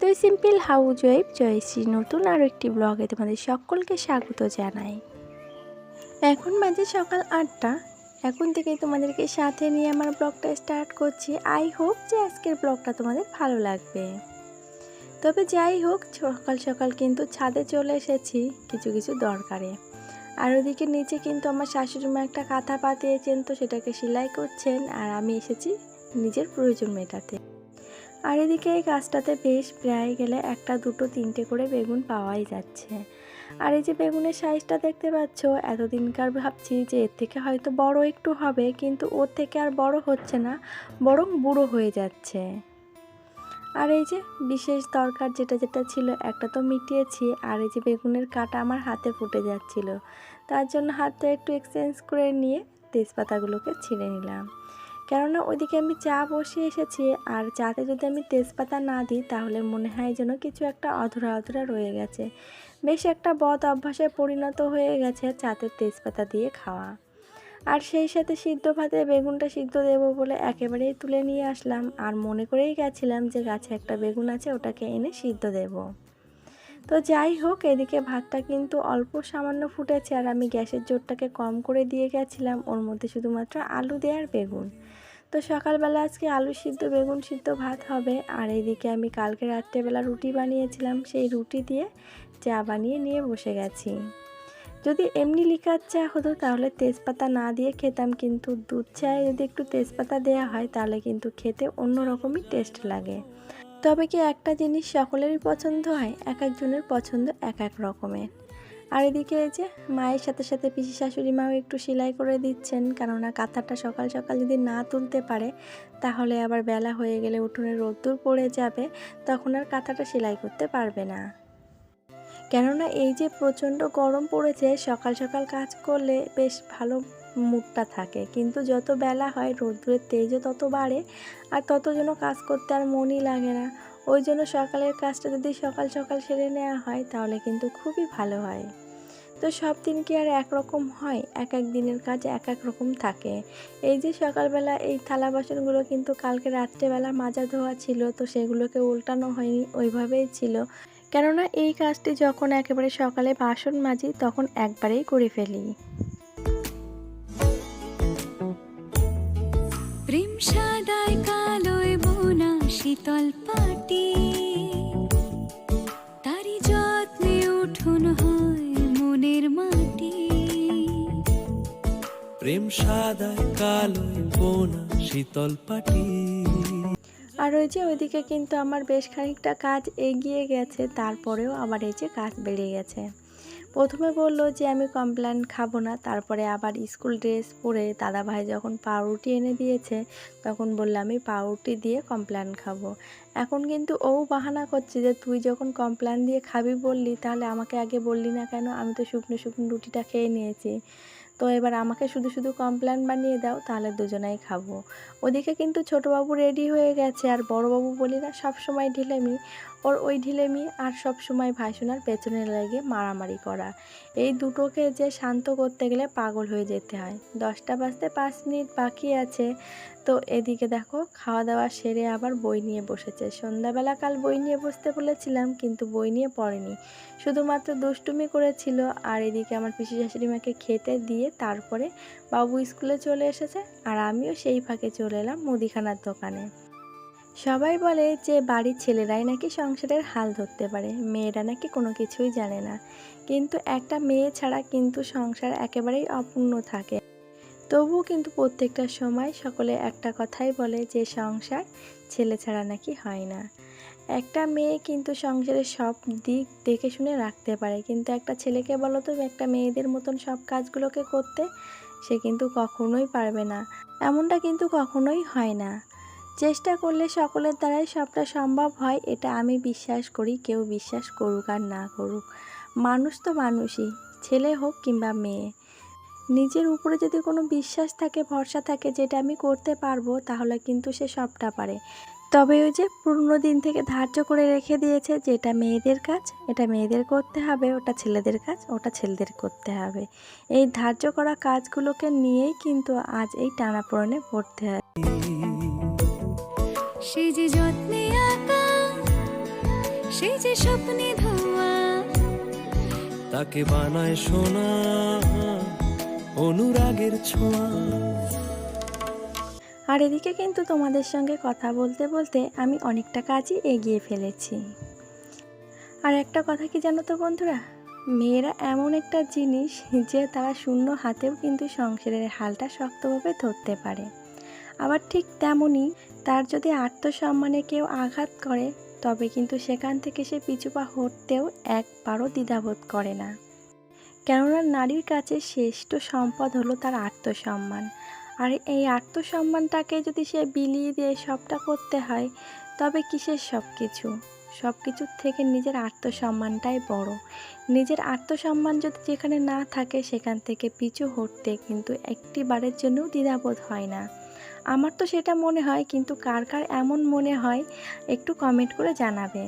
তো simple house wife Jayashree নতুন আরও একটি ব্লগে তোমাদের সকলকে স্বাগত জানাই। এখন বাজে সকাল আটটা। এখন থেকেই তোমাদেরকে সাথে নিয়ে আমার ব্লগটা স্টার্ট করছি। আই হোপ যে আজকের ব্লগটা তোমাদের ভালো লাগবে। তবে যাই হোক, সকাল সকাল কিন্তু ছাদে চলে এসেছি কিছু কিছু দরকারে। আর ওদিকে নিচে কিন্তু আমার শাশুড়ি মা একটা কাঁথা পাতিয়েছেন, তো সেটাকে সেলাই করছেন, আর আমি এসেছি নিজের প্রয়োজন মেটাতে। আর এদিকে এই গাছটাতে বেশ প্রায় গেলে একটা, দুটো, তিনটে করে বেগুন পাওয়াই যাচ্ছে। আর এই যে বেগুনের সাইজটা দেখতে পাচ্ছ, এতদিনকার ভাবছি যে এর থেকে হয়তো বড় একটু হবে, কিন্তু ওর থেকে আর বড় হচ্ছে না, বরং বুড়ো হয়ে যাচ্ছে। আর এই যে বিশেষ দরকার যেটা যেটা ছিল, একটা তো মিটিয়েছি, আর এই যে বেগুনের কাটা আমার হাতে ফুটে যাচ্ছিল। তার জন্য হাতটা একটু এক্সচেঞ্জ করে নিয়ে তেজপাতাগুলোকে ছিঁড়ে নিলাম। কেননা ওইদিকে আমি চা বসিয়ে এসেছি আর চাতে যদি আমি তেজপাতা না দিই, তাহলে মনে হয় যেন কিছু একটা অধরা অধরা রয়ে গেছে। বেশ একটা বদ অভ্যাসে পরিণত হয়ে গেছে চাতে তেজপাতা দিয়ে খাওয়া। আর সেই সাথে সিদ্ধ ভাতে বেগুনটা সিদ্ধ দেবো বলে একেবারেই তুলে নিয়ে আসলাম। আর মনে করেই গেছিলাম যে গাছে একটা বেগুন আছে, ওটাকে এনে সিদ্ধ দেব। তো যাই হোক, এদিকে ভাতটা কিন্তু অল্প সামান্য ফুটেছে আর আমি গ্যাসের জোরটাকে কম করে দিয়ে গেছিলাম। ওর মধ্যে শুধুমাত্র আলু দেওয়ার বেগুন। তো সকালবেলা আজকে আলু সিদ্ধ, বেগুন সিদ্ধ ভাত হবে। আর এইদিকে আমি কালকে রাত্রেবেলা রুটি বানিয়েছিলাম। সেই রুটি দিয়ে চা বানিয়ে নিয়ে বসে গেছি। যদি এমনি লিকার চা হতো তাহলে তেজপাতা না দিয়ে খেতাম, কিন্তু দুধ চায়ে যদি একটু তেজপাতা দেওয়া হয় তাহলে কিন্তু খেতে অন্য রকমই টেস্ট লাগে। তবে কি একটা জিনিস সকলেরই পছন্দ হয়? এক একজনের পছন্দ এক এক রকমের। আর এদিকে এই যে, মায়ের সাথে সাথে পিসি শাশুড়ি মাও একটু সেলাই করে দিচ্ছেন, কেননা কাঁথাটা সকাল সকাল যদি না তুলতে পারে, তাহলে আবার বেলা হয়ে গেলে উঠোনে রোদ্দুর পড়ে যাবে, তখন আর কাঁথাটা সেলাই করতে পারবে না। কেননা এই যে প্রচণ্ড গরম পড়েছে, সকাল সকাল কাজ করলে বেশ ভালো মুডটা থাকে। কিন্তু যত বেলা হয় রোদ্দুরের তেজও তত বাড়ে আর তত যেন কাজ করতে আর মনই লাগে না। ওই জন্য সকালের কাজটা যদি সকাল সকাল সেরে নেওয়া হয় তাহলে কিন্তু খুবই ভালো হয়। তো সব দিন কি আর একরকম হয়? এক এক দিনের কাজ এক এক রকম থাকে। এই যে সকালবেলা এই থালা বাসনগুলো কিন্তু কালকে রাত্রেবেলা মাজা ধোয়া ছিল তো সেগুলোকে উল্টানো হয়নি, ওইভাবেই ছিল। কেননা এই কাজটি যখন একেবারে সকালে বাসন মাজি তখন একবারেই করে ফেলি। সাদায় কালোয় বোনা শীতল পাটি। তারি যত্নে উঠুন হয় মনের মাটি। প্রেম সাদায় কালোয় বোনা শীতল পাটি। আর ওই যে ওইদিকে কিন্তু আমার বেশ খানিকটা কাজ এগিয়ে গেছে তারপরেও আবার এই যে কাজ বেড়ে গেছে। প্রথমে বলল যে, আমি কমপ্লেন খাব না। তারপরে আবার স্কুল ড্রেস পরে দাদাভাই যখন পাউরুটি এনে দিয়েছে, তখন বলল, আমি পাউরুটি দিয়ে কমপ্লেন খাব। এখন কিন্তু ও বাহানা করছে যে, তুই যখন কমপ্লেন দিয়ে খাবি বললি, তাহলে আমাকে আগে বললি না কেন? আমি তো শুকনো শুকনো রুটিটা খেয়ে নিয়েছি। তো এবার আমাকে শুধু শুধু কমপ্লেন বানিয়ে দাও, তাহলে দুজনাই খাব। ওদিকে কিন্তু ছোটোবাবু রেডি হয়ে গেছে। আর বড়োবাবু বলি, না, সবসময় ঢিলেমি। ওর ওই ঢিলেমি আর সব সময় ভাইসোনার পেছনে লেগে মারামারি করা। এই দুটোকে যে শান্ত করতে গেলে পাগল হয়ে যেতে হয়। দশটা বাজতে পাঁচ মিনিট বাকি আছে। তো এদিকে দেখো খাওয়া দাওয়া সেরে আবার বই নিয়ে বসেছে। সন্ধ্যাবেলা কাল বই নিয়ে বসতে বলেছিলাম, কিন্তু বই নিয়ে পড়েনি। শুধুমাত্র দুষ্টুমি করেছিল। আর এদিকে আমার পিসি শাশুড়ি মাকে খেতে দিয়ে তারপরে বাবু স্কুলে চলে এসেছে, আর আমিও সেই ফাঁকে চলে এলাম মুদিখানার দোকানে। সবাই বলে যে বাড়ির ছেলেরাই নাকি সংসারের হাল ধরতে পারে, মেয়েরা নাকি কোনো কিছুই জানে না। কিন্তু একটা মেয়ে ছাড়া কিন্তু সংসার একেবারেই অপূর্ণ থাকে। তবুও কিন্তু প্রত্যেকটা সময় সকলে একটা কথাই বলে যে সংসার ছেলে ছাড়া নাকি হয় না। একটা মেয়ে কিন্তু সংসারের সব দিক দেখে শুনে রাখতে পারে, কিন্তু একটা ছেলেকে বলো তো একটা মেয়েদের মতন সব কাজগুলোকে করতে, সে কিন্তু কখনোই পারবে না। এমনটা কিন্তু কখনোই হয় না। চেষ্টা করলে সকলের দ্বারাই সবটা সম্ভব হয়, এটা আমি বিশ্বাস করি, কেউ বিশ্বাস করুক আর না করুক। মানুষ তো মানুষই, ছেলে হোক কিংবা মেয়ে। নিজের উপরে যদি কোনো বিশ্বাস থাকে, ভরসা থাকে যেটা আমি করতে পারব, তাহলে কিন্তু সে সবটা পারে। তবে ওই যে পুরনো দিন থেকে ধার্য করে রেখে দিয়েছে যে এটা মেয়েদের কাজ, এটা মেয়েদের করতে হবে, ওটা ছেলেদের কাজ, ওটা ছেলেদের করতে হবে। এই ধার্য করা কাজগুলোকে নিয়েই কিন্তু আজ এই টানাপোড়েনে পড়তে হয় সে যে যত্নে আঁকা সে যে স্বপ্নে ধোয়া তাকে বানায় সোনা অনুরাগের ছোঁয়া। আর এদিকে কিন্তু তোমাদের সঙ্গে কথা বলতে বলতে আমি অনেকটা কাজই এগিয়ে ফেলেছি। আর একটা কথা কি জানো তো বন্ধুরা? মেয়েরা এমন একটা জিনিস যে তারা শূন্য হাতেও কিন্তু সংসারের হালটা শক্তভাবে ধরতে পারে। আবার ঠিক তেমনই তার যদি আত্মসম্মানে কেউ আঘাত করে, তবে কিন্তু সেখান থেকে সে পিছুপা হতেও একবারও দ্বিধাবোধ করে না। কেননা নারীর কাছে শ্রেষ্ঠ সম্পদ হলো তার আত্মসম্মান। আর এই আত্মসম্মানটাকে যদি সে বিলিয়ে দিয়ে সবটা করতে হয়, তবে কিসের সব কিছু সব কিছুর থেকে নিজের আত্মসম্মানটাই বড়। নিজের আত্মসম্মান যদি যেখানে না থাকে, সেখান থেকে পিছু হটতে কিন্তু একটি বারের জন্যও দ্বিধাবোধ হয় না। আমার তো সেটা মনে হয়, কিন্তু কার কার এমন মনে হয় একটু কমেন্ট করে জানাবে।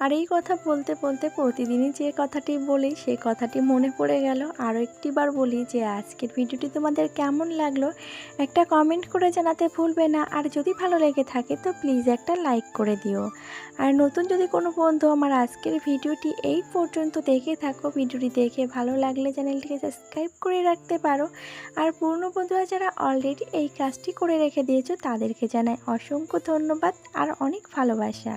আর এই কথা বলতে বলতে প্রতিদিনই যে কথাটি বলি সেই কথাটি মনে পড়ে গেল। আরও একটিবার বলি যে আজকের ভিডিওটি তোমাদের কেমন লাগল, একটা কমেন্ট করে জানাতে ভুলবে না। আর যদি ভালো লেগে থাকে তো প্লিজ একটা লাইক করে দিও। আর নতুন যদি কোনো বন্ধু আমার আজকের ভিডিওটি এই পর্যন্ত দেখে থাকো, ভিডিওটি দেখে ভালো লাগলে চ্যানেলটিকে সাবস্ক্রাইব করে রাখতে পারো। আর পুরনো বন্ধুরা যারা অলরেডি এই কাজটি করে রেখে দিয়েছ, তাদেরকে জানাই অসংখ্য ধন্যবাদ আর অনেক ভালোবাসা।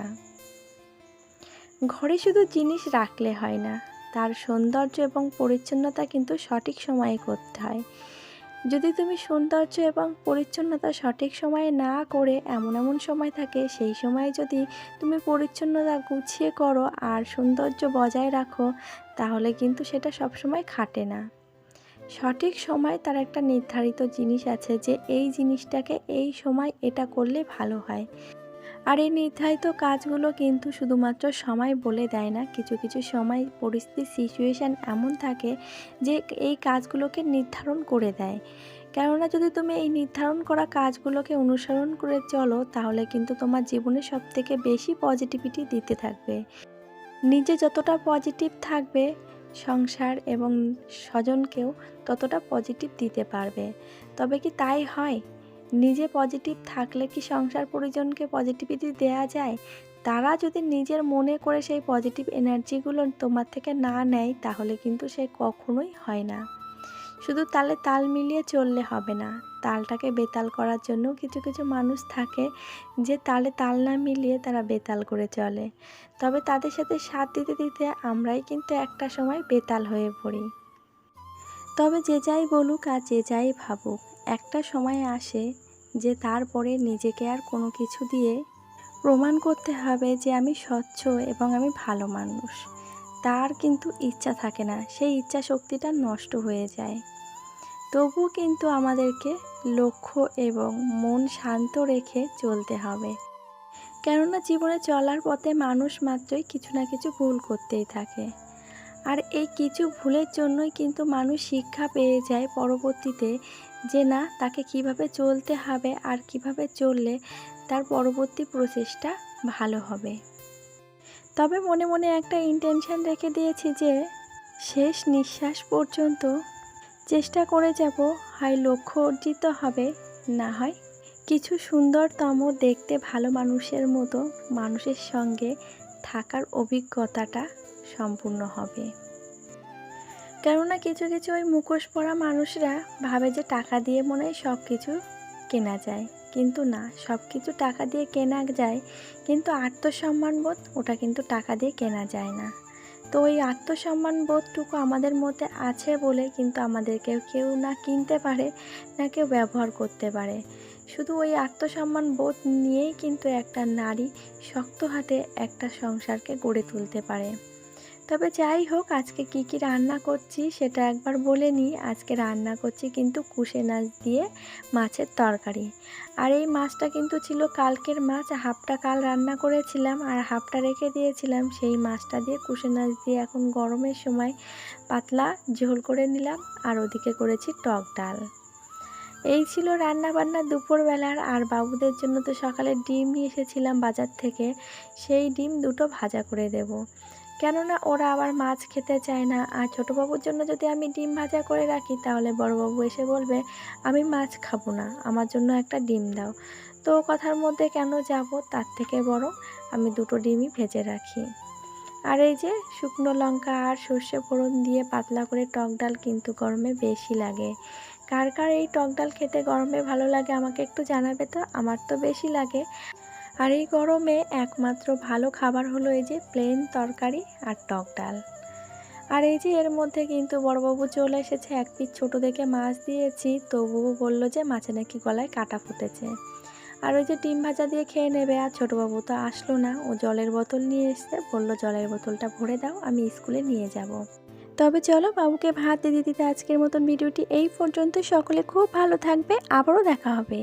ঘরে শুধু জিনিস রাখলে হয় না, তার সৌন্দর্য এবং পরিচ্ছন্নতা কিন্তু সঠিক সময়ে করতে হয়। যদি তুমি সৌন্দর্য এবং পরিচ্ছন্নতা সঠিক সময়ে না করে এমন এমন সময় থাকে, সেই সময়ে যদি তুমি পরিচ্ছন্নতা গুছিয়ে করো আর সৌন্দর্য বজায় রাখো, তাহলে কিন্তু সেটা সবসময় খাটে না। সঠিক সময় তার একটা নির্ধারিত জিনিস আছে যে, এই জিনিসটাকে এই সময় এটা করলে ভালো হয়। আর এই নির্ধারিত কাজগুলো কিন্তু শুধুমাত্র সময় বলে দেয় না, কিছু কিছু সময় পরিস্থিতি সিচুয়েশান এমন থাকে যে এই কাজগুলোকে নির্ধারণ করে দেয়। কেননা যদি তুমি এই নির্ধারণ করা কাজগুলোকে অনুসরণ করে চলো, তাহলে কিন্তু তোমার জীবনে সব থেকে বেশি পজিটিভিটি দিতে থাকবে। নিজে যতটা পজিটিভ থাকবে, সংসার এবং স্বজনকেও ততটা পজিটিভ দিতে পারবে। তবে কি তাই হয়? নিজে পজিটিভ থাকলে কি সংসার পরিজনকে পজিটিভিটি দেয়া যায়? তারা যদি নিজের মনে করে সেই পজিটিভ এনার্জিগুলো তোমার থেকে না নেয়, তাহলে কিন্তু সে কখনোই হয় না। শুধু তালে তাল মিলিয়ে চললে হবে না। তালটাকে বেতাল করার জন্য কিছু কিছু মানুষ থাকে যে তালে তাল না মিলিয়ে তারা বেতাল করে চলে। তবে তাদের সাথে সাথ দিতে দিতে আমরাই কিন্তু একটা সময় বেতাল হয়ে পড়ি। তবে যে যাই বলুক আর যে যাই ভাবুক, একটা সময় আসে যে তারপরে নিজেকে আর কোনো কিছু দিয়ে প্রমাণ করতে হবে যে আমি স্বচ্ছ এবং আমি ভালো মানুষ। তার কিন্তু ইচ্ছা থাকে না, সেই ইচ্ছা শক্তিটা নষ্ট হয়ে যায়। তবুও কিন্তু আমাদেরকে লক্ষ্য এবং মন শান্ত রেখে চলতে হবে। কেননা জীবনে চলার পথে মানুষ মাত্রই কিছু না কিছু ভুল করতেই থাকে। আর এই কিছু ভুলের জন্যই কিন্তু মানুষ শিক্ষা পেয়ে যায় পরবর্তীতে যে না, তাকে কীভাবে চলতে হবে আর কীভাবে চললে তার পরবর্তী প্রচেষ্টা ভালো হবে। তবে মনে মনে একটা ইন্টেনশন রেখে দিয়েছি যে শেষ নিঃশ্বাস পর্যন্ত চেষ্টা করে যাব, হয় লক্ষ্য অর্জিত হবে, না হয় কিছু সুন্দরতম দেখতে ভালো মানুষের মতো মানুষের সঙ্গে থাকার অভিজ্ঞতাটা সম্পূর্ণ হবে। কেননা কিছু কিছু ওই মুখোশ পরা মানুষরা ভাবে যে টাকা দিয়ে মনে হয় সব কিছু কেনা যায়। কিন্তু না সব কিছু টাকা দিয়ে কেনা যায়, কিন্তু আত্মসম্মান বোধ ওটা কিন্তু টাকা দিয়ে কেনা যায় না। তো ওই আত্মসম্মান বোধটুকু আমাদের মধ্যে আছে বলে কিন্তু আমাদেরকে কেউ না কিনতে পারে, না কেউ ব্যবহার করতে পারে। শুধু ওই আত্মসম্মান বোধ নিয়েই কিন্তু একটা নারী শক্ত হাতে একটা সংসারকে গড়ে তুলতে পারে। তবে যাই হোক, আজকে কি কি রান্না করছি সেটা একবার বলে নিই। আজকে রান্না করছি কিন্তু কুশে মাছ দিয়ে মাছের তরকারি। আর এই মাছটা কিন্তু ছিল কালকের মাছ, হাফটা কাল রান্না করেছিলাম আর হাফটা রেখে দিয়েছিলাম। সেই মাছটা দিয়ে কুশে মাছ দিয়ে এখন গরমের সময় পাতলা ঝোল করে নিলাম আর ওদিকে করেছি টক ডাল। এই ছিল রান্না বান্না দুপুরবেলার আর বাবুদের জন্য তো সকালে ডিম নিয়ে এসেছিলাম বাজার থেকে। সেই ডিম দুটো ভাজা করে দেব। কেননা ওরা আবার মাছ খেতে চায় না। আর ছোটো বাবুর জন্য যদি আমি ডিম ভাজা করে রাখি, তাহলে বড়বাবু এসে বলবে, আমি মাছ খাব না, আমার জন্য একটা ডিম দাও। তো কথার মধ্যে কেন যাব? তার থেকে বড় আমি দুটো ডিমই ভেজে রাখি। আর এই যে শুকনো লঙ্কা আর সর্ষে ফোড়ন দিয়ে পাতলা করে টক ডাল কিন্তু গরমে বেশি লাগে। কার কার এই টক ডাল খেতে গরমে ভালো লাগে আমাকে একটু জানাবে তো? আমার তো বেশি লাগে। আর এই গরমে একমাত্র ভালো খাবার হলো এই যে প্লেন তরকারি আর টক ডাল। আর এই যে এর মধ্যে কিন্তু বড়বাবু চলে এসেছে, এক পিস ছোটো দেখে মাছ দিয়েছি, তবুও বলল যে মাছে নাকি গলায় কাটা ফুটেছে। আর ওই যে ডিম ভাজা দিয়ে খেয়ে নেবে, আর ছোটোবাবু তো আসলো না। ও জলের বোতল নিয়ে এসছে, বলল জলের বোতলটা ভরে দাও, আমি স্কুলে নিয়ে যাব। তবে চলো বাবুকে ভাত দিতে দিতে আজকের মতন ভিডিওটি এই পর্যন্ত। সকলে খুব ভালো থাকবে, আবারও দেখা হবে।